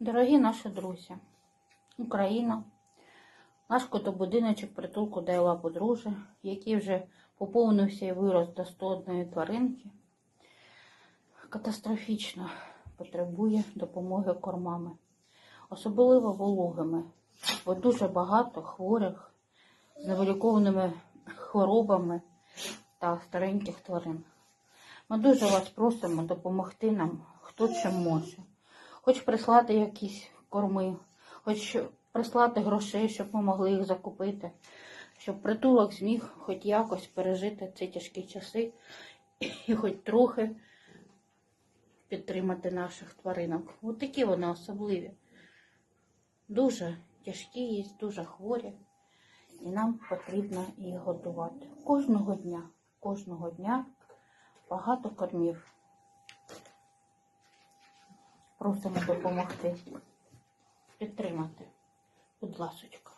Дорогі наші друзі, Україна, наш котобудиночок притулку Дайла подружжя, який вже поповнився і вирос до 101 тваринки, катастрофічно потребує допомоги кормами, особливо вологими, бо дуже багато хворих з невилікованими хворобами та стареньких тварин. Ми дуже вас просимо допомогти нам, хто чим може. Хоч прислати якісь корми, хоч прислати грошей, щоб ми могли їх закупити, щоб притулок зміг хоч якось пережити ці тяжкі часи і хоч трохи підтримати наших тваринок. От такі вони особливі. Дуже тяжкі є, дуже хворі. І нам потрібно їх годувати. Кожного дня, кожного дня багато кормів. Просимо допомогти, підтримати. Будь ласочка.